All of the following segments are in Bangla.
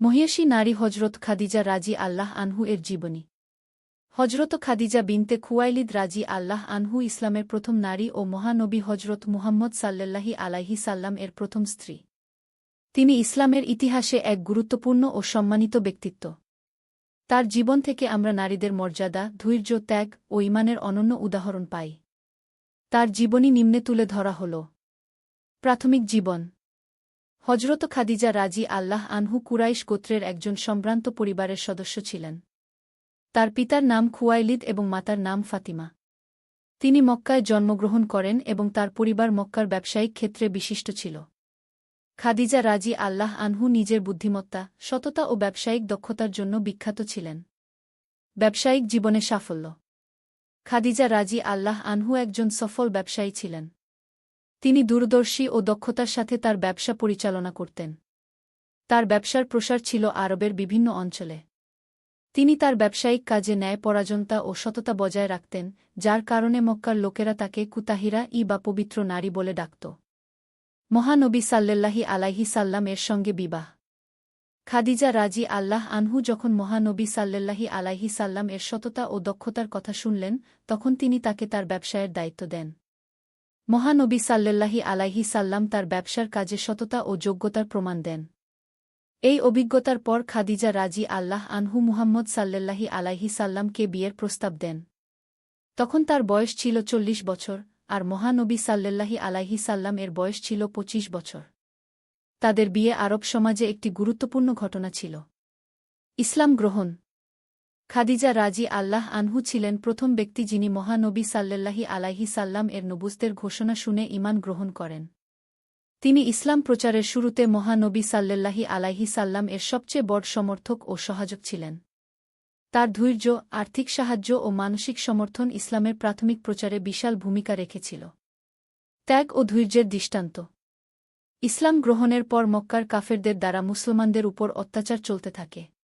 মহিয়াসী নারী হজরত খাদিজা রাজি আল্লাহ আনহু এর জীবনী। হজরত খাদিজা বিনতে খুয়াইলিদ রাজি আল্লাহ আনহু ইসলামের প্রথম নারী ও মহানবী হজরত মুহাম্মদ সাল্লাল্লাহি আলাইহি সাল্লাম এর প্রথম স্ত্রী। তিনি ইসলামের ইতিহাসে এক গুরুত্বপূর্ণ ও সম্মানিত ব্যক্তিত্ব। তার জীবন থেকে আমরা নারীদের মর্যাদা, ধৈর্য, ত্যাগ ও ইমানের অনন্য উদাহরণ পাই। তার জীবনী নিম্নে তুলে ধরা হল। প্রাথমিক জীবন। হজরত খাদিজা রাজি আল্লাহ আনহু কুরাইশ গোত্রের একজন সম্ভ্রান্ত পরিবারের সদস্য ছিলেন। তার পিতার নাম খুয়াইলিদ এবং মাতার নাম ফাতিমা। তিনি মক্কায় জন্মগ্রহণ করেন এবং তার পরিবার মক্কার ব্যবসায়িক ক্ষেত্রে বিশিষ্ট ছিল। খাদিজা রাজি আল্লাহ আনহু নিজের বুদ্ধিমত্তা, সততা ও ব্যবসায়িক দক্ষতার জন্য বিখ্যাত ছিলেন। ব্যবসায়িক জীবনে সাফল্য। খাদিজা রাজি আল্লাহ আনহু একজন সফল ব্যবসায়ী ছিলেন। তিনি দূরদর্শী ও দক্ষতার সাথে তার ব্যবসা পরিচালনা করতেন। তার ব্যবসার প্রসার ছিল আরবের বিভিন্ন অঞ্চলে। তিনি তার ব্যবসায়িক কাজে ন্যায় পরাজনতা ও সততা বজায় রাখতেন, যার কারণে মক্কার লোকেরা তাকে কুতাহিরা ই বা পবিত্র নারী বলে ডাকত। মহানবী সাল্লেল্লাহি আলাইহি সাল্লাম এর সঙ্গে বিবাহ। খাদিজা রাজি আল্লাহ আনহু যখন মহানবী সাল্লেল্লাহি আলাইহি সাল্লাম এর সততা ও দক্ষতার কথা শুনলেন, তখন তিনি তাকে তার ব্যবসায়ের দায়িত্ব দেন। মহানবী সাল্লেল্লাহি আলাইহি সাল্লাম তার ব্যবসার কাজে সততা ও যোগ্যতার প্রমাণ দেন। এই অভিজ্ঞতার পর খাদিজা রাজি আল্লাহ আনহু মুহাম্মদ সাল্লেল্লাহি আলাইহি সাল্লামকে বিয়ের প্রস্তাব দেন। তখন তার বয়স ছিল চল্লিশ বছর আর মহানবী সাল্লেল্লাহি আলাইহি সাল্লাম এর বয়স ছিল ২৫ বছর। তাদের বিয়ে আরব সমাজে একটি গুরুত্বপূর্ণ ঘটনা ছিল। ইসলাম গ্রহণ খাদিজা রাজি আল্লাহ আনহু ছিলেন প্রথম ব্যক্তি যিনি মহানবী সাল্লেল্লাহি আলাইহি সাল্লাম এর নবুস্তের ঘোষণা শুনে ইমান গ্রহণ করেন। তিনি ইসলাম প্রচারের শুরুতে মহানবী সাল্লেল্লাহি আলাইহি সাল্লাম এর সবচেয়ে বড় সমর্থক ও সহায়ক ছিলেন। তার ধৈর্য, আর্থিক সাহায্য ও মানসিক সমর্থন ইসলামের প্রাথমিক প্রচারে বিশাল ভূমিকা রেখেছিল। ত্যাগ ও ধৈর্যের দৃষ্টান্ত। ইসলাম গ্রহণের পর মক্কার কাফেরদের দ্বারা মুসলমানদের উপর অত্যাচার চলতে থাকে।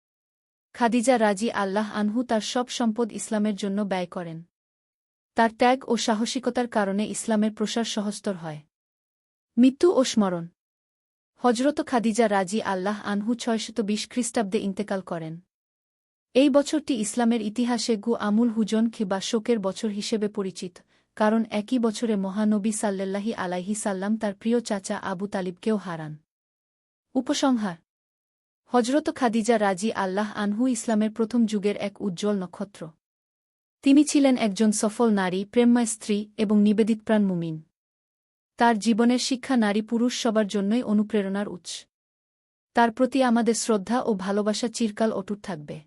খাদিজা রাজি আল্লাহ আনহু তার সব সম্পদ ইসলামের জন্য ব্যয় করেন। তার ত্যাগ ও সাহসিকতার কারণে ইসলামের প্রসার সহস্তর হয়। মৃত্যু ও স্মরণ। হজরত খাদিজা রাজি আল্লাহ আনহু ছয়শত বিশ খ্রিস্টাব্দে ইন্তেকাল করেন। এই বছরটি ইসলামের ইতিহাসে গু আমুল হুজন বা শোকের বছর হিসেবে পরিচিত, কারণ একই বছরে মহানবী সাল্লাল্লাহি আলাইহি সাল্লাম তার প্রিয় চাচা আবু তালিবকেও হারান। উপসংহার হজরত খাদিজা রাজি আল্লাহ আনহু ইসলামের প্রথম যুগের এক উজ্জ্বল নক্ষত্র। তিনি ছিলেন একজন সফল নারী, প্রেমময় স্ত্রী এবং নিবেদিতপ্রাণ মুমিন। তার জীবনের শিক্ষা নারী পুরুষ সবার জন্যই অনুপ্রেরণার উৎস। তার প্রতি আমাদের শ্রদ্ধা ও ভালোবাসা চিরকাল অটুট থাকবে।